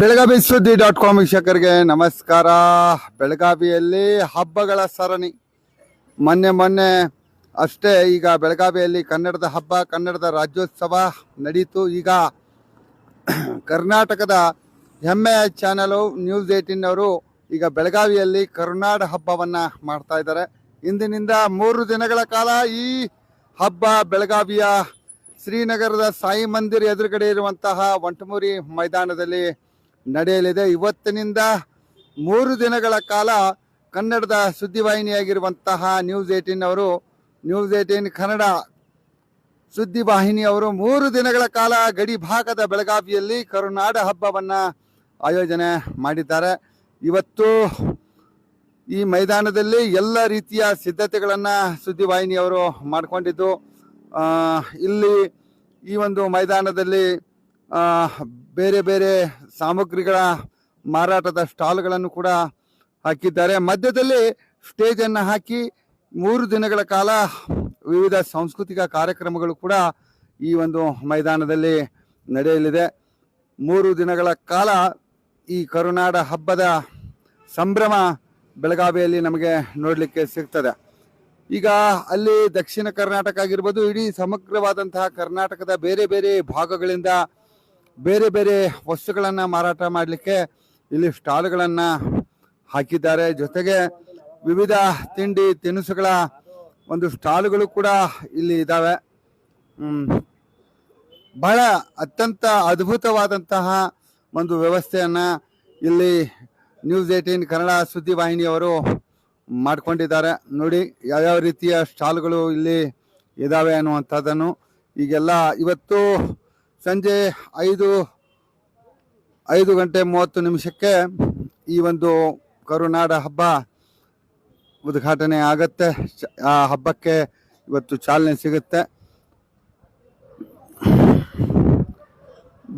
ಬೆಳಗಾವಿ ಸುದ್ದಿ dot com ವೀಕ್ಷಕರಿಗೆ ನಮಸ್ಕಾರ. ಬೆಳಗಾವಿಯಲ್ಲಿ ಹಬ್ಬಗಳ ಸರಣಿ. ಮೊನ್ನೆ ಮೊನ್ನೆ ಅಷ್ಟೇ ಈಗ ಬೆಳಗಾವಿಯಲ್ಲಿ ಕನ್ನಡದ ಹಬ್ಬ, ಕನ್ನಡದ ರಾಜ್ಯೋತ್ಸವ ನಡೀತು. ಈಗ ಕರ್ನಾಟಕದ ಹೆಮ್ಮೆಯ ಚಾನಲು ನ್ಯೂಸ್ ಏಯ್ಟೀನ್ ಅವರು ಈಗ ಬೆಳಗಾವಿಯಲ್ಲಿ ಕರುನಾಡ ಹಬ್ಬವನ್ನು ಮಾಡ್ತಾ ಇದ್ದಾರೆ. ಇಂದಿನಿಂದ ಮೂರು ದಿನಗಳ ಕಾಲ ಈ ಹಬ್ಬ ಬೆಳಗಾವಿಯ ಶ್ರೀನಗರದ ಸಾಯಿ ಮಂದಿರ್ ಎದುರುಗಡೆ ಇರುವಂತಹ ವಂಟಮೂರಿ ಮೈದಾನದಲ್ಲಿ ನಡೆಯಲಿದೆ. ಇವತ್ತಿನಿಂದ ಮೂರು ದಿನಗಳ ಕಾಲ ಕನ್ನಡದ ಸುದ್ದಿವಾಹಿನಿಯಾಗಿರುವಂತಹ ನ್ಯೂಸ್ ಏಟೀನ್ ಅವರು, ನ್ಯೂಸ್ ಏಟೀನ್ ಕನ್ನಡ ಸುದ್ದಿವಾಹಿನಿಯವರು ಮೂರು ದಿನಗಳ ಕಾಲ ಗಡಿ ಭಾಗದ ಬೆಳಗಾವಿಯಲ್ಲಿ ಕರುನಾಡ ಹಬ್ಬವನ್ನ ಆಯೋಜನೆ ಮಾಡಿದ್ದಾರೆ. ಇವತ್ತು ಈ ಮೈದಾನದಲ್ಲಿ ಎಲ್ಲ ರೀತಿಯ ಸಿದ್ಧತೆಗಳನ್ನ ಸುದ್ದಿವಾಹಿನಿಯವರು ಮಾಡಿಕೊಂಡಿದ್ದು. ಇಲ್ಲಿ ಈ ಒಂದು ಮೈದಾನದಲ್ಲಿ ಬೇರೆ ಬೇರೆ ಸಾಮಗ್ರಿಗಳ ಮಾರಾಟದ ಸ್ಟಾಲ್ಗಳನ್ನು ಕೂಡ ಹಾಕಿದ್ದಾರೆ. ಮಧ್ಯದಲ್ಲಿ ಸ್ಟೇಜನ್ನು ಹಾಕಿ ಮೂರು ದಿನಗಳ ಕಾಲ ವಿವಿಧ ಸಾಂಸ್ಕೃತಿಕ ಕಾರ್ಯಕ್ರಮಗಳು ಕೂಡ ಈ ಒಂದು ಮೈದಾನದಲ್ಲಿ ನಡೆಯಲಿದೆ. ಮೂರು ದಿನಗಳ ಕಾಲ ಈ ಕರುನಾಡ ಹಬ್ಬದ ಸಂಭ್ರಮ ಬೆಳಗಾವಿಯಲ್ಲಿ ನಮಗೆ ನೋಡಲಿಕ್ಕೆ ಸಿಗ್ತದೆ. ಈಗ ಅಲ್ಲಿ ದಕ್ಷಿಣ ಕರ್ನಾಟಕ ಆಗಿರ್ಬೋದು, ಇಡೀ ಸಮಗ್ರವಾದಂತಹ ಕರ್ನಾಟಕದ ಬೇರೆ ಬೇರೆ ಭಾಗಗಳಿಂದ ಬೇರೆ ಬೇರೆ ವಸ್ತುಗಳನ್ನು ಮಾರಾಟ ಮಾಡಲಿಕ್ಕೆ ಇಲ್ಲಿ ಸ್ಟಾಲ್ಗಳನ್ನು ಹಾಕಿದ್ದಾರೆ ಜೊತೆಗೆ ವಿವಿಧ ತಿಂಡಿ ತಿನಿಸುಗಳ ಒಂದು ಸ್ಟಾಲ್ಗಳು ಕೂಡ ಇಲ್ಲಿ ಇದ್ದಾವೆ. ಬಹಳ ಅತ್ಯಂತ ಅದ್ಭುತವಾದಂತಹ ಒಂದು ವ್ಯವಸ್ಥೆಯನ್ನು ಇಲ್ಲಿ ನ್ಯೂಸ್ ಏಟೀನ್ ಕನ್ನಡ ಸುದ್ದಿವಾಹಿನಿಯವರು ಮಾಡ್ಕೊಂಡಿದ್ದಾರೆ. ನೋಡಿ, ಯಾವ್ಯಾವ ರೀತಿಯ ಸ್ಟಾಲ್ಗಳು ಇಲ್ಲಿ ಇದಾವೆ ಅನ್ನುವಂಥದ್ದನ್ನು ಈಗೆಲ್ಲ ಇವತ್ತು ಸಂಜೆ ಐದು ಐದು ಗಂಟೆ ಮೂವತ್ತು ನಿಮಿಷಕ್ಕೆ ಈ ಒಂದು ಕರುನಾಡ ಹಬ್ಬ ಉದ್ಘಾಟನೆ ಆಗತ್ತೆ. ಆ ಹಬ್ಬಕ್ಕೆ ಇವತ್ತು ಚಾಲನೆ ಸಿಗುತ್ತೆ.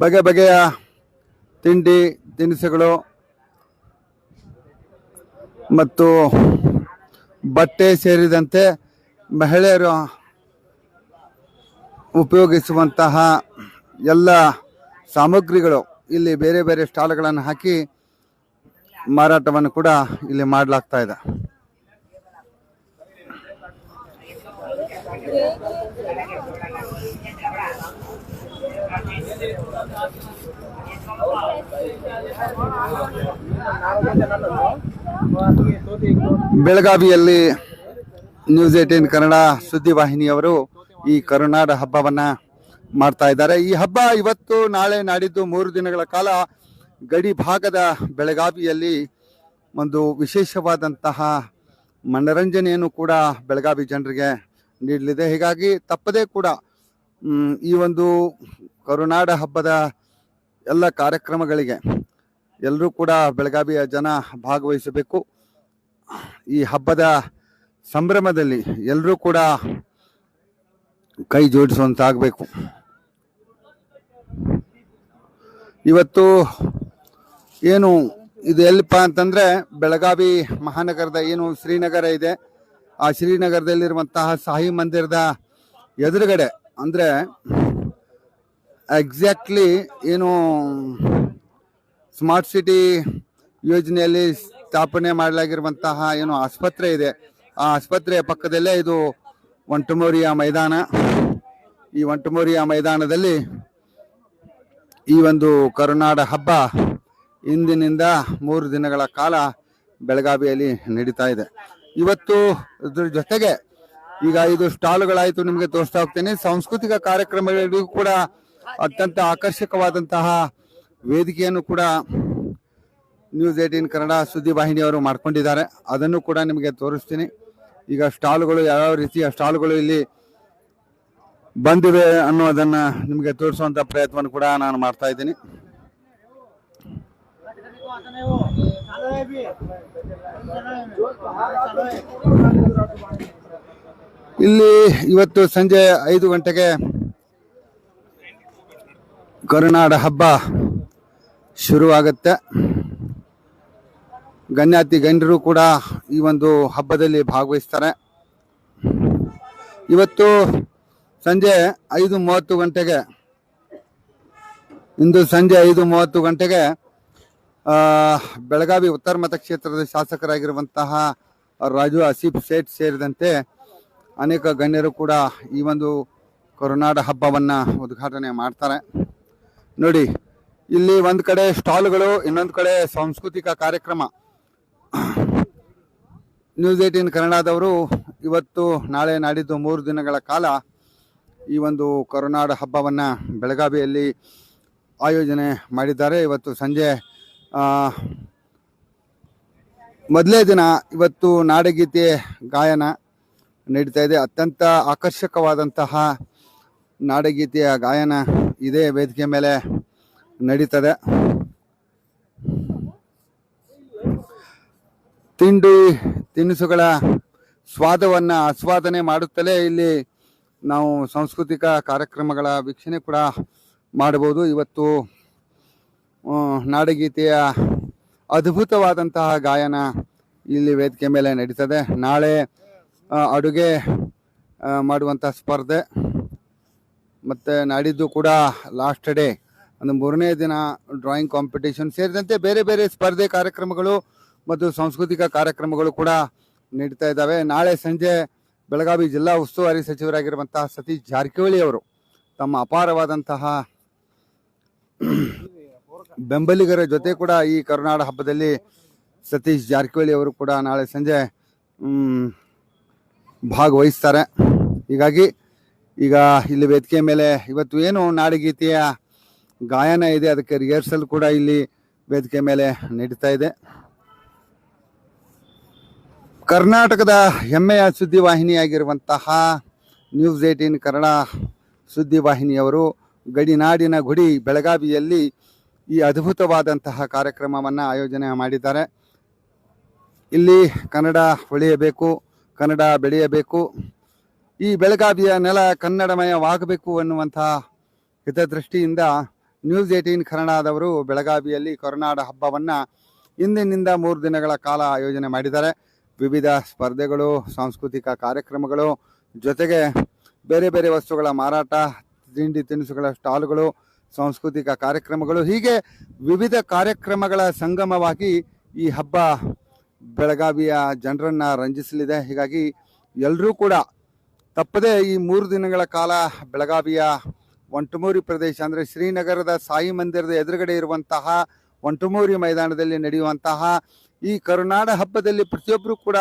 ಬಗೆ ಬಗೆಯ ತಿಂಡಿ, ತಿನಿಸುಗಳು ಮತ್ತು ಬಟ್ಟೆ ಸೇರಿದಂತೆ ಮಹಿಳೆಯರು ಉಪಯೋಗಿಸುವಂತಹ ಎಲ್ಲ ಸಾಮಗ್ರಿಗಳು ಇಲ್ಲಿ ಬೇರೆ ಬೇರೆ ಸ್ಟಾಲ್ಗಳನ್ನು ಹಾಕಿ ಮಾರಾಟವನ್ನು ಕೂಡ ಇಲ್ಲಿ ಮಾಡಲಾಗ್ತಾ ಇದೆ. ಬೆಳಗಾವಿಯಲ್ಲಿ ನ್ಯೂಸ್ ಏಟೀನ್ ಕನ್ನಡ ಸುದ್ದಿವಾಹಿನಿಯವರು ಈ ಕರುನಾಡ ಹಬ್ಬವನ್ನು ಮಾಡ್ತಾ ಇದ್ದಾರೆ. ಈ ಹಬ್ಬ ಇವತ್ತು ನಾಳೆ ನಾಡಿದ್ದು ಮೂರು ದಿನಗಳ ಕಾಲ ಗಡಿ ಭಾಗದ ಬೆಳಗಾವಿಯಲ್ಲಿ ಒಂದು ವಿಶೇಷವಾದಂತಹ ಮನರಂಜನೆಯನ್ನು ಕೂಡ ಬೆಳಗಾವಿ ಜನರಿಗೆ ನೀಡಲಿದೆ. ಹೀಗಾಗಿ ತಪ್ಪದೇ ಕೂಡ ಈ ಒಂದು ಕರುನಾಡ ಹಬ್ಬದ ಎಲ್ಲ ಕಾರ್ಯಕ್ರಮಗಳಿಗೆ ಎಲ್ಲರೂ ಕೂಡ ಬೆಳಗಾವಿಯ ಜನ ಭಾಗವಹಿಸಬೇಕು. ಈ ಹಬ್ಬದ ಸಂಭ್ರಮದಲ್ಲಿ ಎಲ್ಲರೂ ಕೂಡ ಕೈ ಜೋಡಿಸುವಂತಾಗಬೇಕು. ಇವತ್ತು ಏನು ಇದು ಎಲ್ಲಿಪ್ಪ ಅಂತಂದರೆ ಬೆಳಗಾವಿ ಮಹಾನಗರದ ಏನು ಶ್ರೀನಗರ ಇದೆ. ಆ ಶ್ರೀನಗರದಲ್ಲಿರುವಂತಹ ಸಾಯಿ ಮಂದಿರದ ಎದುರುಗಡೆ ಅಂದರೆ ಎಕ್ಸಾಕ್ಟ್ಲಿ ಏನು ಸ್ಮಾರ್ಟ್ ಸಿಟಿ ಯೋಜನೆಯಲ್ಲಿ ಸ್ಥಾಪನೆ ಮಾಡಲಾಗಿರುವಂತಹ ಏನು ಆಸ್ಪತ್ರೆ ಇದೆ. ಆ ಆಸ್ಪತ್ರೆಯ ಪಕ್ಕದಲ್ಲೇ ಇದು ಒಂಟಮೋರಿಯ ಮೈದಾನ. ಈ ಒಂಟಮೋರಿಯ ಮೈದಾನದಲ್ಲಿ ಈ ಒಂದು ಕರುನಾಡ ಹಬ್ಬ ಇಂದಿನಿಂದ ಮೂರು ದಿನಗಳ ಕಾಲ ಬೆಳಗಾವಿಯಲ್ಲಿ ನಡೀತಾ ಇದೆ. ಇವತ್ತು ಇದ್ರ ಜೊತೆಗೆ ಈಗ ಇದು ಸ್ಟಾಲ್ಗಳಾಯಿತು ನಿಮಗೆ ತೋರಿಸ್ತಾ ಹೋಗ್ತೇನೆ. ಸಾಂಸ್ಕೃತಿಕ ಕಾರ್ಯಕ್ರಮಗಳಿಗೂ ಕೂಡ ಅತ್ಯಂತ ಆಕರ್ಷಕವಾದಂತಹ ವೇದಿಕೆಯನ್ನು ಕೂಡ ನ್ಯೂಸ್ ಏಯ್ಟೀನ್ ಕನ್ನಡ ಸುದ್ದಿ ವಾಹಿನಿಯವರು ಮಾಡ್ಕೊಂಡಿದ್ದಾರೆ. ಅದನ್ನು ಕೂಡ ನಿಮಗೆ ತೋರಿಸ್ತೀನಿ. ಈಗ ಸ್ಟಾಲ್ಗಳು ಯಾವ್ಯಾವ ರೀತಿಯ ಸ್ಟಾಲ್ಗಳು ಇಲ್ಲಿ ಬಂದಿವೆ ಅನ್ನೋದನ್ನು ನಿಮಗೆ ತೋರಿಸುವಂಥ ಪ್ರಯತ್ನವನ್ನು ಕೂಡ ನಾನು ಮಾಡ್ತಾ ಇದ್ದೀನಿ. ಇಲ್ಲಿ ಇವತ್ತು ಸಂಜೆ ಐದು ಗಂಟೆಗೆ ಕರುನಾಡ ಹಬ್ಬ ಶುರುವಾಗುತ್ತೆ. ಗಣ್ಯಾತಿ ಗಣ್ಯರು ಕೂಡ ಈ ಒಂದು ಹಬ್ಬದಲ್ಲಿ ಭಾಗವಹಿಸ್ತಾರೆ. ಇವತ್ತು ಸಂಜೆ ಐದು ಮೂವತ್ತು ಗಂಟೆಗೆ, ಇಂದು ಸಂಜೆ ಐದು ಮೂವತ್ತು ಗಂಟೆಗೆ ಬೆಳಗಾವಿ ಉತ್ತರ ಮತಕ್ಷೇತ್ರದ ಶಾಸಕರಾಗಿರುವಂತಹ ರಾಜು ಆಸೀಫ್ ಸೇಠ್ ಸೇರಿದಂತೆ ಅನೇಕ ಗಣ್ಯರು ಕೂಡ ಈ ಒಂದು ಕರುನಾಡ ಹಬ್ಬವನ್ನು ಉದ್ಘಾಟನೆ ಮಾಡ್ತಾರೆ. ನೋಡಿ ಇಲ್ಲಿ ಒಂದ್ ಕಡೆ ಸ್ಟಾಲ್ಗಳು, ಇನ್ನೊಂದು ಕಡೆ ಸಾಂಸ್ಕೃತಿಕ ಕಾರ್ಯಕ್ರಮ. ನ್ಯೂಸ್ ಏಟೀನ್ ಕನ್ನಡದವರು ಇವತ್ತು ನಾಳೆ ನಾಡಿದ್ದು ಮೂರು ದಿನಗಳ ಕಾಲ ಈ ಒಂದು ಕರುನಾಡ ಹಬ್ಬವನ್ನ ಬೆಳಗಾವಿಯಲ್ಲಿ ಆಯೋಜನೆ ಮಾಡಿದ್ದಾರೆ. ಇವತ್ತು ಸಂಜೆ ಮೊದಲೇ ದಿನ ಇವತ್ತು ನಾಡಗೀತೆ ಗಾಯನ ನಡೀತಾ ಇದೆ. ಅತ್ಯಂತ ಆಕರ್ಷಕವಾದಂತಹ ನಾಡಗೀತೆಯ ಗಾಯನ ಇದೇ. ವೇದಿಕೆ ಮೇಲೆ ನಡೀತದೆ. ತಿಂಡಿ, ತಿನಿಸುಗಳ ಸ್ವಾದವನ್ನ ಆಸ್ವಾದನೆ ಮಾಡುತ್ತಲೇ ಇಲ್ಲಿ ನಾವು ಸಾಂಸ್ಕೃತಿಕ ಕಾರ್ಯಕ್ರಮಗಳ ವೀಕ್ಷಣೆ ಕೂಡ ಮಾಡಬಹುದು. ಇವತ್ತು ನಾಡಗೀತೆಯ ಅದ್ಭುತವಾದಂತಹ ಗಾಯನ ಇಲ್ಲಿ ವೇದಿಕೆ ಮೇಲೆ ನಡೀತದೆ. ನಾಳೆ ಅಡುಗೆ ಮಾಡುವಂಥ ಸ್ಪರ್ಧೆ. ಮತ್ತು ನಾಡಿದ್ದು ಕೂಡ ಲಾಸ್ಟ್ ಡೇ ಒಂದು ಮೂರನೇ ದಿನ ಡ್ರಾಯಿಂಗ್ ಕಾಂಪಿಟೇಷನ್ ಸೇರಿದಂತೆ ಬೇರೆ ಬೇರೆ ಸ್ಪರ್ಧೆ ಕಾರ್ಯಕ್ರಮಗಳು ಮತ್ತು ಸಾಂಸ್ಕೃತಿಕ ಕಾರ್ಯಕ್ರಮಗಳು ಕೂಡ ನಡೀತಾ ಇದ್ದಾವೆ. ನಾಳೆ ಸಂಜೆ ಬೆಳಗಾವಿ ಜಿಲ್ಲಾ ಉಸ್ತುವಾರಿ ಸಚಿವರಾಗಿರುವಂತಹ ಸತೀಶ್ ಜಾರಕಿಹೊಳಿ ಅವರು ತಮ್ಮ ಅಪಾರವಾದಂತಹ ಬೆಂಬಲಿಗರ ಜೊತೆ ಕೂಡ ಈ ಕರುನಾಡ ಹಬ್ಬದಲ್ಲಿ ಸತೀಶ್ ಜಾರಕಿಹೊಳಿ ಅವರು ಕೂಡ ನಾಳೆ ಸಂಜೆ ಭಾಗವಹಿಸ್ತಾರೆ. ಹೀಗಾಗಿ ಈಗ ಇಲ್ಲಿ ವೇದಿಕೆ ಮೇಲೆ ಇವತ್ತು ಏನು ನಾಡಗೀತೆಯ ಗಾಯನ ಇದೆ, ಅದಕ್ಕೆ ರಿಹರ್ಸಲ್ ಕೂಡ ಇಲ್ಲಿ ವೇದಿಕೆ ಮೇಲೆ ನಡೀತಾ ಇದೆ. ಕರ್ನಾಟಕದ ಹೆಮ್ಮೆಯ ಸುದ್ದಿವಾಹಿನಿಯಾಗಿರುವಂತಹ ನ್ಯೂಸ್ ಏಯ್ಟೀನ್ ಕನ್ನಡ ಸುದ್ದಿವಾಹಿನಿಯವರು ಗಡಿನಾಡಿನ ಗುಡಿ ಬೆಳಗಾವಿಯಲ್ಲಿ ಈ ಅದ್ಭುತವಾದಂತಹ ಕಾರ್ಯಕ್ರಮವನ್ನು ಆಯೋಜನೆ ಮಾಡಿದ್ದಾರೆ. ಇಲ್ಲಿ ಕನ್ನಡ ಉಳಿಯಬೇಕು ಕನ್ನಡ ಬೆಳೆಯಬೇಕು, ಈ ಬೆಳಗಾವಿಯ ನೆಲ ಕನ್ನಡಮಯವಾಗಬೇಕು ಅನ್ನುವಂತಹ ಹಿತದೃಷ್ಟಿಯಿಂದ ನ್ಯೂಸ್ ಏಯ್ಟೀನ್ ಕನ್ನಡದವರು ಬೆಳಗಾವಿಯಲ್ಲಿ ಕರುನಾಡ ಹಬ್ಬವನ್ನು ಇಂದಿನಿಂದ ಮೂರು ದಿನಗಳ ಕಾಲ ಆಯೋಜನೆ ಮಾಡಿದ್ದಾರೆ. ವಿವಿಧ ಸ್ಪರ್ಧೆಗಳು, ಸಾಂಸ್ಕೃತಿಕ ಕಾರ್ಯಕ್ರಮಗಳು, ಜೊತೆಗೆ ಬೇರೆ ಬೇರೆ ವಸ್ತುಗಳ ಮಾರಾಟ, ತಿಂಡಿ ತಿನಿಸುಗಳ ಸ್ಟಾಲ್ಗಳು, ಸಾಂಸ್ಕೃತಿಕ ಕಾರ್ಯಕ್ರಮಗಳು, ಹೀಗೆ ವಿವಿಧ ಕಾರ್ಯಕ್ರಮಗಳ ಸಂಗಮವಾಗಿ ಈ ಹಬ್ಬ ಬೆಳಗಾವಿಯ ಜನರನ್ನು ರಂಜಿಸಲಿದೆ. ಹೀಗಾಗಿ ಎಲ್ಲರೂ ಕೂಡ ತಪ್ಪದೇ ಈ ಮೂರು ದಿನಗಳ ಕಾಲ ಬೆಳಗಾವಿಯ ಒಂಟಮೂರಿ ಪ್ರದೇಶ ಅಂದರೆ ಶ್ರೀನಗರದ ಸಾಯಿ ಮಂದಿರದ ಎದುರುಗಡೆ ಇರುವಂತಹ ಒಂಟಮೂರಿ ಮೈದಾನದಲ್ಲಿ ನಡೆಯುವಂತಹ ಈ ಕರುನಾಡ ಹಬ್ಬದಲ್ಲಿ ಪ್ರತಿಯೊಬ್ಬರು ಕೂಡ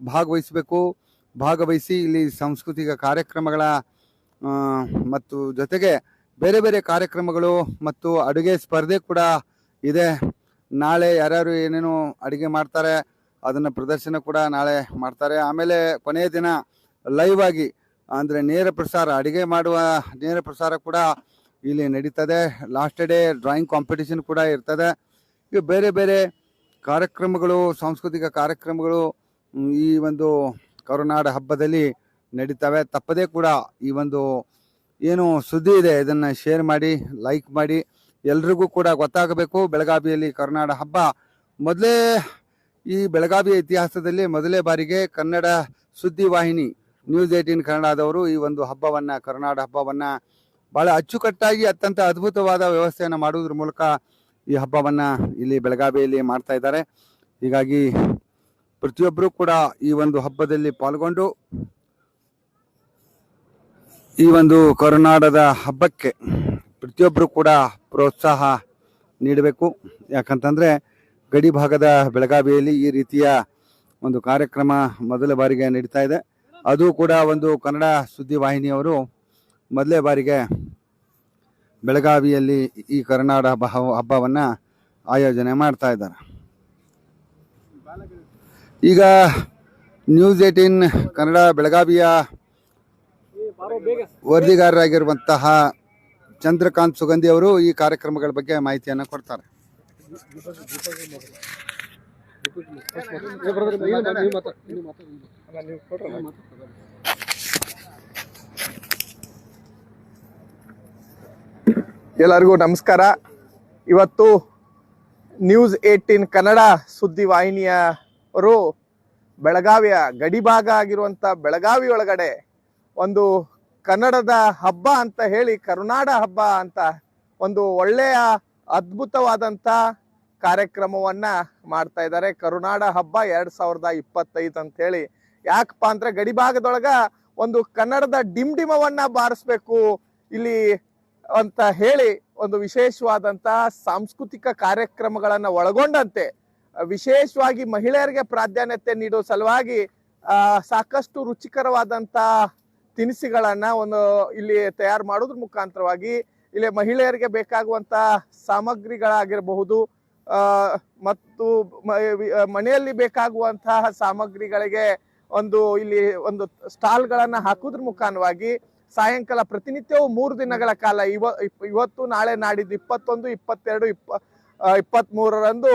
ಭಾಗವಹಿಸಬೇಕು. ಭಾಗವಹಿಸಿ ಇಲ್ಲಿ ಸಾಂಸ್ಕೃತಿಕ ಕಾರ್ಯಕ್ರಮಗಳ ಮತ್ತು ಜೊತೆಗೆ ಬೇರೆ ಬೇರೆ ಕಾರ್ಯಕ್ರಮಗಳು ಮತ್ತು ಅಡುಗೆ ಸ್ಪರ್ಧೆ ಕೂಡ ಇದೆ. ನಾಳೆ ಯಾರ್ಯಾರು ಏನೇನು ಅಡುಗೆ ಮಾಡ್ತಾರೆ, ಅದನ್ನು ಪ್ರದರ್ಶನ ಕೂಡ ನಾಳೆ ಮಾಡ್ತಾರೆ. ಆಮೇಲೆ ಕೊನೆಯ ದಿನ ಲೈವ್ ಆಗಿ ಅಂದರೆ ನೇರ ಪ್ರಸಾರ, ಅಡುಗೆ ಮಾಡುವ ನೇರ ಪ್ರಸಾರ ಕೂಡ ಇಲ್ಲಿ ನಡೀತದೆ. ಲಾಸ್ಟ್ ಡೇ ಡ್ರಾಯಿಂಗ್ ಕಾಂಪಿಟಿಷನ್ ಕೂಡ ಇರ್ತದೆ. ಈ ಬೇರೆ ಬೇರೆ ಕಾರ್ಯಕ್ರಮಗಳು, ಸಾಂಸ್ಕೃತಿಕ ಕಾರ್ಯಕ್ರಮಗಳು ಈ ಒಂದು ಕರುನಾಡ ಹಬ್ಬದಲ್ಲಿ ನಡೀತವೆ. ತಪ್ಪದೇ ಕೂಡ ಈ ಒಂದು ಏನು ಸುದ್ದಿ ಇದೆ, ಇದನ್ನು ಶೇರ್ ಮಾಡಿ ಲೈಕ್ ಮಾಡಿ. ಎಲ್ರಿಗೂ ಕೂಡ ಗೊತ್ತಾಗಬೇಕು. ಬೆಳಗಾವಿಯಲ್ಲಿ ಕರುನಾಡ ಹಬ್ಬ ಮೊದಲೇ ಈ ಬೆಳಗಾವಿಯ ಇತಿಹಾಸದಲ್ಲಿ ಮೊದಲೇ ಬಾರಿಗೆ ಕನ್ನಡ ಸುದ್ದಿ ವಾಹಿನಿ ನ್ಯೂಸ್ ಏಯ್ಟೀನ್ ಕನ್ನಡದವರು ಈ ಒಂದು ಹಬ್ಬವನ್ನು, ಕರುನಾಡ ಹಬ್ಬವನ್ನು ಭಾಳ ಅಚ್ಚುಕಟ್ಟಾಗಿ ಅತ್ಯಂತ ಅದ್ಭುತವಾದ ವ್ಯವಸ್ಥೆಯನ್ನು ಮಾಡುವುದ್ರ ಮೂಲಕ ಈ ಹಬ್ಬವನ್ನು ಇಲ್ಲಿ ಬೆಳಗಾವಿಯಲ್ಲಿ ಮಾಡ್ತಾ ಇದ್ದಾರೆ. ಹೀಗಾಗಿ ಪ್ರತಿಯೊಬ್ಬರೂ ಕೂಡ ಈ ಒಂದು ಹಬ್ಬದಲ್ಲಿ ಪಾಲ್ಗೊಂಡು ಈ ಒಂದು ಕರುನಾಡದ ಹಬ್ಬಕ್ಕೆ ಪ್ರತಿಯೊಬ್ಬರು ಕೂಡ ಪ್ರೋತ್ಸಾಹ ನೀಡಬೇಕು. ಯಾಕಂತಂದರೆ ಗಡಿ ಭಾಗದ ಬೆಳಗಾವಿಯಲ್ಲಿ ಈ ರೀತಿಯ ಒಂದು ಕಾರ್ಯಕ್ರಮ ಮೊದಲ ಬಾರಿಗೆ ನಡೀತಾ ಇದೆ. ಅದು ಕೂಡ ಒಂದು ಕನ್ನಡ ಸುದ್ದಿ ವಾಹಿನಿಯವರು ಮೊದಲೇ ಬಾರಿಗೆ ಬೆಳಗಾವಿಯಲ್ಲಿ ಈ ಕರ್ನಾಡ ಹಬ್ಬ ಹಬ್ಬವನ್ನು ಆಯೋಜನೆ ಮಾಡ್ತಾ ಇದ್ದಾರೆ. ಈಗ ನ್ಯೂಸ್ ಏಟೀನ್ ಕನ್ನಡ ಬೆಳಗಾವಿಯ ವರದಿಗಾರರಾಗಿರುವಂತಹ ಚಂದ್ರಕಾಂತ್ ಸುಗಂಧಿ ಅವರು ಈ ಕಾರ್ಯಕ್ರಮಗಳ ಬಗ್ಗೆ ಮಾಹಿತಿಯನ್ನು ಕೊಡ್ತಾರೆ. ಎಲ್ಲರಿಗೂ ನಮಸ್ಕಾರ. ಇವತ್ತು ನ್ಯೂಸ್ ಏಟೀನ್ ಕನ್ನಡ ಸುದ್ದಿ ವಾಹಿನಿಯವರು ಬೆಳಗಾವಿಯ ಗಡಿಭಾಗ ಆಗಿರುವಂತ ಬೆಳಗಾವಿ ಒಳಗಡೆ ಒಂದು ಕನ್ನಡದ ಹಬ್ಬ ಅಂತ ಹೇಳಿ, ಕರುನಾಡ ಹಬ್ಬ ಅಂತ ಒಂದು ಒಳ್ಳೆಯ ಅದ್ಭುತವಾದಂತ ಕಾರ್ಯಕ್ರಮವನ್ನ ಮಾಡ್ತಾ ಇದ್ದಾರೆ. ಕರುನಾಡ ಹಬ್ಬ ಎರಡ್ ಸಾವಿರದ ಇಪ್ಪತ್ತೈದು ಅಂತ ಹೇಳಿ ಯಾಕಪ್ಪ ಅಂದ್ರೆ ಗಡಿಭಾಗದೊಳಗ ಒಂದು ಕನ್ನಡದ ಡಿಮ್ಡಿಮವನ್ನ ಬಾರಿಸ್ಬೇಕು ಇಲ್ಲಿ ಅಂತ ಹೇಳಿ ಒಂದು ವಿಶೇಷವಾದಂತ ಸಾಂಸ್ಕೃತಿಕ ಕಾರ್ಯಕ್ರಮಗಳನ್ನ ಒಳಗೊಂಡಂತೆ, ವಿಶೇಷವಾಗಿ ಮಹಿಳೆಯರಿಗೆ ಪ್ರಾಧಾನ್ಯತೆ ನೀಡುವ ಸಲುವಾಗಿ ಸಾಕಷ್ಟು ರುಚಿಕರವಾದಂತ ತಿನಿಸುಗಳನ್ನ ಒಂದು ಇಲ್ಲಿ ತಯಾರು ಮಾಡೋದ್ರ ಮುಖಾಂತರವಾಗಿ, ಇಲ್ಲಿ ಮಹಿಳೆಯರಿಗೆ ಬೇಕಾಗುವಂತ ಸಾಮಗ್ರಿಗಳಾಗಿರಬಹುದು ಮತ್ತು ಮನೆಯಲ್ಲಿ ಬೇಕಾಗುವಂತಹ ಸಾಮಗ್ರಿಗಳಿಗೆ ಒಂದು ಇಲ್ಲಿ ಒಂದು ಸ್ಟಾಲ್ಗಳನ್ನು ಹಾಕುದ್ರ ಮುಖಾಂತವಾಗಿ ಸಾಯಂಕಾಲ ಪ್ರತಿನಿತ್ಯವೂ ಮೂರು ದಿನಗಳ ಕಾಲ ಇವ ಇವತ್ತು, ನಾಳೆ ನಾಡಿದ್ದು ಇಪ್ಪತ್ತೊಂದು, ಇಪ್ಪತ್ತೆರಡು, ಇಪ್ಪ ಇಪ್ಪತ್ತ್ಮೂರರಂದು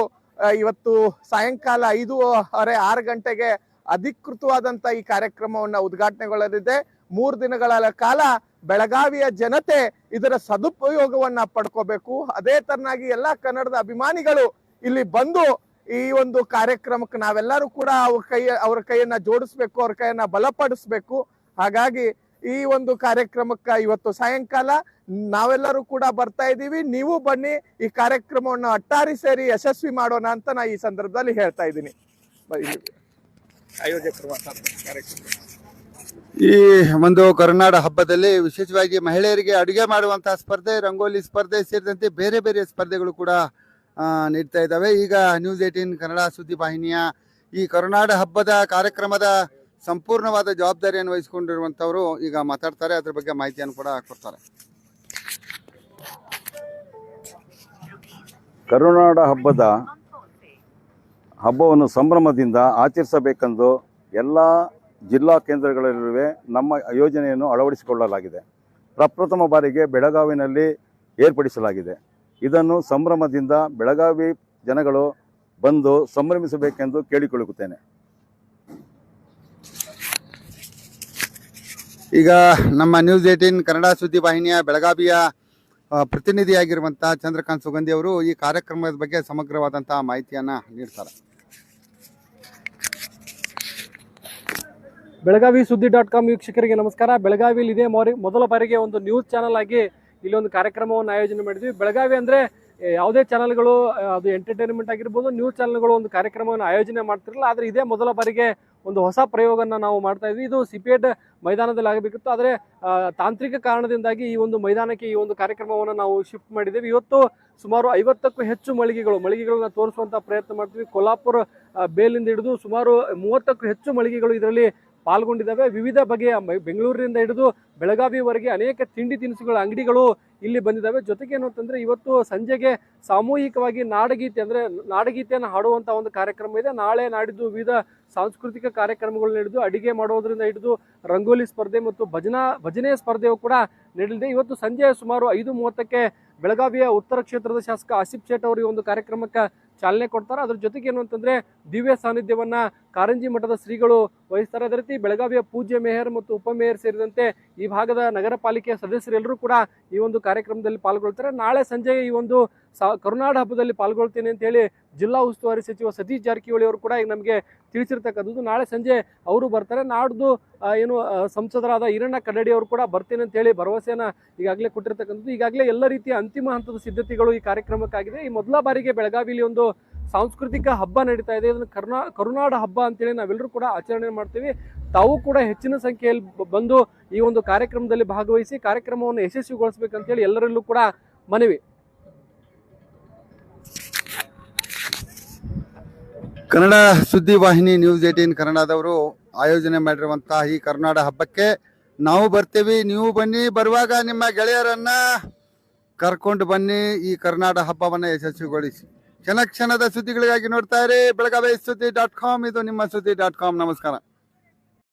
ಇವತ್ತು ಸಾಯಂಕಾಲ ಐದೂವರೆ, ಆರು ಗಂಟೆಗೆ ಅಧಿಕೃತವಾದಂಥ ಈ ಕಾರ್ಯಕ್ರಮವನ್ನ ಉದ್ಘಾಟನೆಗೊಳ್ಳಲಿದೆ. ಮೂರು ದಿನಗಳ ಕಾಲ ಬೆಳಗಾವಿಯ ಜನತೆ ಇದರ ಸದುಪಯೋಗವನ್ನ ಪಡ್ಕೋಬೇಕು. ಅದೇ ತರನಾಗಿ ಎಲ್ಲಾ ಕನ್ನಡದ ಅಭಿಮಾನಿಗಳು ಇಲ್ಲಿ ಬಂದು ಈ ಒಂದು ಕಾರ್ಯಕ್ರಮಕ್ಕೆ ನಾವೆಲ್ಲರೂ ಕೂಡ ಅವ್ರ ಕೈ ಅವ್ರ ಕೈಯನ್ನ ಜೋಡಿಸ್ಬೇಕು, ಅವ್ರ ಕೈಯನ್ನ ಬಲಪಡಿಸ್ಬೇಕು. ಹಾಗಾಗಿ ಈ ಒಂದು ಕಾರ್ಯಕ್ರಮಕ್ಕೆ ಇವತ್ತು ಸಾಯಂಕಾಲ ನಾವೆಲ್ಲರೂ ಕೂಡ ಬರ್ತಾ ಇದ್ದೀವಿ. ನೀವು ಬನ್ನಿ, ಈ ಕಾರ್ಯಕ್ರಮವನ್ನು ಅಟ್ಟಾರಿ ಸೇರಿ ಯಶಸ್ವಿ ಮಾಡೋಣ ಅಂತ ನಾ ಈ ಸಂದರ್ಭದಲ್ಲಿ ಹೇಳ್ತಾ ಇದ್ದೀನಿ. ಆಯೋಜಕರು ಕಾರ್ಯಕ್ರಮ. ಈ ಒಂದು ಕರುನಾಡ ಹಬ್ಬದಲ್ಲಿ ವಿಶೇಷವಾಗಿ ಮಹಿಳೆಯರಿಗೆ ಅಡುಗೆ ಮಾಡುವಂತಹ ಸ್ಪರ್ಧೆ, ರಂಗೋಲಿ ಸ್ಪರ್ಧೆ ಸೇರಿದಂತೆ ಬೇರೆ ಬೇರೆ ಸ್ಪರ್ಧೆಗಳು ಕೂಡ ನೀಡ್ತಾ ಇದ್ದಾವೆ. ಈಗ ನ್ಯೂಸ್ ಏಟೀನ್ ಕನ್ನಡ ಸುದ್ದಿ ವಾಹಿನಿಯ ಈ ಕರುನಾಡ ಹಬ್ಬದ ಕಾರ್ಯಕ್ರಮದ ಸಂಪೂರ್ಣವಾದ ಜವಾಬ್ದಾರಿಯನ್ನು ವಹಿಸಿಕೊಂಡಿರುವಂತವರು ಈಗ ಮಾತಾಡ್ತಾರೆ. ಅದ್ರ ಬಗ್ಗೆ ಮಾಹಿತಿಯನ್ನು ಕೂಡ ಕೊಡ್ತಾರೆ. ಕರುನಾಡ ಹಬ್ಬದ ಹಬ್ಬವನ್ನು ಸಂಭ್ರಮದಿಂದ ಆಚರಿಸಬೇಕೆಂದು ಎಲ್ಲ ಜಿಲ್ಲಾ ಕೇಂದ್ರಗಳಲ್ಲಿರುವೆ ನಮ್ಮ ಯೋಜನೆಯನ್ನು ಅಳವಡಿಸಿಕೊಳ್ಳಲಾಗಿದೆ. ಪ್ರಪ್ರಥಮ ಬಾರಿಗೆ ಬೆಳಗಾವಿನಲ್ಲಿ ಏರ್ಪಡಿಸಲಾಗಿದೆ. ಇದನ್ನು ಸಂಭ್ರಮದಿಂದ ಬೆಳಗಾವಿ ಜನಗಳು ಬಂದು ಸಂಭ್ರಮಿಸಬೇಕೆಂದು ಕೇಳಿಕೊಳ್ಳುತ್ತೇನೆ. ಈಗ ನಮ್ಮ ನ್ಯೂಸ್ ಏಟೀನ್ ಕನ್ನಡ ಸುದ್ದಿ ವಾಹಿನಿಯ ಬೆಳಗಾವಿಯ ಪ್ರತಿನಿಧಿಯಾಗಿರುವಂಥ ಚಂದ್ರಕಾಂತ್ ಸುಗಂಧಿ ಅವರು ಈ ಕಾರ್ಯಕ್ರಮದ ಬಗ್ಗೆ ಸಮಗ್ರವಾದಂತಹ ಮಾಹಿತಿಯನ್ನು ನೀಡ್ತಾರೆ. ಬೆಳಗಾವಿ ಸುದ್ದಿ ಡಾಟ್ ಕಾಮ್ ವೀಕ್ಷಕರಿಗೆ ನಮಸ್ಕಾರ. ಬೆಳಗಾವಿಯಲ್ಲಿ ಇದೇ ಮೊರಿ, ಮೊದಲ ಬಾರಿಗೆ ಒಂದು ನ್ಯೂಸ್ ಚಾನಲ್ ಆಗಿ ಇಲ್ಲಿ ಒಂದು ಕಾರ್ಯಕ್ರಮವನ್ನು ಆಯೋಜನೆ ಮಾಡಿದ್ವಿ. ಬೆಳಗಾವಿ ಅಂದರೆ ಯಾವುದೇ ಚಾನಲ್ಗಳು ಅದು ಎಂಟರ್ಟೈನ್ಮೆಂಟ್ ಆಗಿರ್ಬೋದು ನ್ಯೂಸ್ ಚಾನಲ್ಗಳು ಒಂದು ಕಾರ್ಯಕ್ರಮವನ್ನು ಆಯೋಜನೆ ಮಾಡ್ತಿರಲಿಲ್ಲ ಆದರೆ ಇದೇ ಮೊದಲ ಬಾರಿಗೆ ಒಂದು ಹೊಸ ಪ್ರಯೋಗವನ್ನು ನಾವು ಮಾಡ್ತಾ ಇದ್ವಿ. ಇದು ಸಿಪೇಟ್ ಮೈದಾನದಲ್ಲಿ ಆಗಬೇಕಿತ್ತು. ಆದರೆ ತಾಂತ್ರಿಕ ಕಾರಣದಿಂದಾಗಿ ಈ ಒಂದು ಮೈದಾನಕ್ಕೆ ಈ ಒಂದು ಕಾರ್ಯಕ್ರಮವನ್ನು ನಾವು ಶಿಫ್ಟ್ ಮಾಡಿದ್ದೇವೆ ಇವತ್ತು ಸುಮಾರು ಐವತ್ತಕ್ಕೂ ಹೆಚ್ಚು ಮಳಿಗೆಗಳು, ಮಳಿಗೆಗಳನ್ನ ತೋರಿಸುವಂಥ ಪ್ರಯತ್ನ ಮಾಡ್ತೀವಿ. ಕೊಲ್ಲಾಪುರ ಬೇಲಿಂದ ಹಿಡಿದು ಸುಮಾರು ಮೂವತ್ತಕ್ಕೂ ಹೆಚ್ಚು ಮಳಿಗೆಗಳು ಇದರಲ್ಲಿ ಪಾಲ್ಗೊಂಡಿದ್ದಾವೆ. ವಿವಿಧ ಬಗೆಯ ಬೆಂಗಳೂರಿನಿಂದ ಹಿಡಿದು ಬೆಳಗಾವಿವರೆಗೆ ಅನೇಕ ತಿಂಡಿ ತಿನಿಸುಗಳ ಅಂಗಡಿಗಳು ಇಲ್ಲಿ ಬಂದಿದ್ದಾವೆ. ಜೊತೆಗೆ ಏನು ಅಂತಂದ್ರೆ ಇವತ್ತು ಸಂಜೆಗೆ ಸಾಮೂಹಿಕವಾಗಿ ನಾಡಗೀತೆ ಅಂದ್ರೆ ನಾಡಗೀತೆಯನ್ನು ಹಾಡುವಂತ ಒಂದು ಕಾರ್ಯಕ್ರಮ ಇದೆ. ನಾಳೆ ನಾಡಿದ್ದು ವಿವಿಧ ಸಾಂಸ್ಕೃತಿಕ ಕಾರ್ಯಕ್ರಮಗಳು ನಡೆದು ಅಡಿಗೆ ಮಾಡೋದ್ರಿಂದ ಹಿಡಿದು ರಂಗೋಲಿ ಸ್ಪರ್ಧೆ ಮತ್ತು ಭಜನಾ, ಭಜನೆ ಸ್ಪರ್ಧೆಯು ಕೂಡ ನಡೆಯಲಿದೆ. ಇವತ್ತು ಸಂಜೆ ಸುಮಾರು ಐದು ಮೂವತ್ತಕ್ಕೆ ಬೆಳಗಾವಿಯ ಉತ್ತರ ಕ್ಷೇತ್ರದ ಶಾಸಕ ಆಸಿಫ್ ಶೇಟ್ ಅವರು ಒಂದು ಕಾರ್ಯಕ್ರಮಕ್ಕೆ ಚಾಲನೆ ಕೊಡ್ತಾರೆ. ಅದ್ರ ಜೊತೆಗೆ ಏನು ಅಂತಂದ್ರೆ ದಿವ್ಯ ಸಾನ್ನಿಧ್ಯವನ್ನ ಕಾರಂಜಿ ಮಠದ ಶ್ರೀಗಳು ವಹಿಸ್ತಾರೆ. ಅದೇ ರೀತಿ ಬೆಳಗಾವಿಯ ಪೂಜ್ಯ ಮೇಯರ್ ಮತ್ತು ಉಪಮೇಯರ್ ಸೇರಿದಂತೆ ಈ ಭಾಗದ ನಗರ ಪಾಲಿಕೆಯ ಸದಸ್ಯರೆಲ್ಲರೂ ಕೂಡ ಈ ಒಂದು ಕಾರ್ಯಕ್ರಮದಲ್ಲಿ ಪಾಲ್ಗೊಳ್ತಾರೆ. ನಾಳೆ ಸಂಜೆ ಈ ಒಂದು ಸಾ- ಕರುನಾಡ ಹಬ್ಬದಲ್ಲಿ ಪಾಲ್ಗೊಳ್ತೇನೆ ಅಂತ ಹೇಳಿ ಜಿಲ್ಲಾ ಉಸ್ತುವಾರಿ ಸಚಿವ ಸತೀಶ್ ಜಾರಕಿಹೊಳಿ ಅವರು ಕೂಡ ಈಗ ನಮಗೆ ತಿಳಿಸಿರ್ತಕ್ಕಂಥದ್ದು. ನಾಳೆ ಸಂಜೆ ಅವರು ಬರ್ತಾರೆ. ನಾಡ್ದು ಏನು ಸಂಸದರಾದ ಈರಣ್ಣ ಕನ್ನಡಿ ಅವರು ಕೂಡ ಬರ್ತೇನೆ ಅಂತ ಹೇಳಿ ಭರವಸೆಯನ್ನ ಈಗಾಗಲೇ ಕೊಟ್ಟಿರ್ತಕ್ಕಂಥದ್ದು. ಈಗಾಗಲೇ ಎಲ್ಲ ರೀತಿಯ ಅಂತಿಮ ಹಂತದ ಸಿದ್ಧತೆಗಳು ಈ ಕಾರ್ಯಕ್ರಮಕ್ಕಾಗಿದೆ. ಈ ಮೊದಲ ಬಾರಿಗೆ ಬೆಳಗಾವಿಯಲ್ಲಿ ಒಂದು ಸಾಂಸ್ಕೃತಿಕ ಹಬ್ಬ ನಡೀತಾ ಇದೆ. ಇದನ್ನು ಕರ್ನಾ, ಕರುನಾಡ ಹಬ್ಬ ಅಂತೇಳಿ ನಾವೆಲ್ಲರೂ ಕೂಡ ಆಚರಣೆ ಮಾಡ್ತೀವಿ. ತಾವು ಕೂಡ ಹೆಚ್ಚಿನ ಸಂಖ್ಯೆಯಲ್ಲಿ ಬಂದು ಈ ಒಂದು ಕಾರ್ಯಕ್ರಮದಲ್ಲಿ ಭಾಗವಹಿಸಿ ಕಾರ್ಯಕ್ರಮವನ್ನು ಯಶಸ್ವಿಗೊಳಿಸಬೇಕಂತೇಳಿ ಎಲ್ಲರಲ್ಲೂ ಕೂಡ ಮನವಿ. ಕನ್ನಡ ಸುದ್ದಿ ವಾಹಿನಿ ನ್ಯೂಸ್ ಏಟೀನ್ ಕನ್ನಡದವರು ಆಯೋಜನೆ ಮಾಡಿರುವಂತಹ ಈ ಕರ್ನಾಡ ಹಬ್ಬಕ್ಕೆ ನಾವು ಬರ್ತೀವಿ. ನೀವು ಬನ್ನಿ. ಬರುವಾಗ ನಿಮ್ಮ ಗೆಳೆಯರನ್ನ ಕರ್ಕೊಂಡು ಬನ್ನಿ. ಈ ಕರ್ನಾಡ ಹಬ್ಬವನ್ನು ಯಶಸ್ವಿಗೊಳಿಸಿ. ಕ್ಷಣ ಕ್ಷಣದ ಸುದ್ದಿಗಳಿಗಾಗಿ ನೋಡ್ತಾ ಇರಿ. ಬೆಳಗಾವಿ ಸುದ್ದಿ ಡಾಟ್ ಕಾಮ್, ಇದು ನಿಮ್ಮ ಸುದ್ದಿ ಡಾಟ್ ಕಾಮ್. ನಮಸ್ಕಾರ.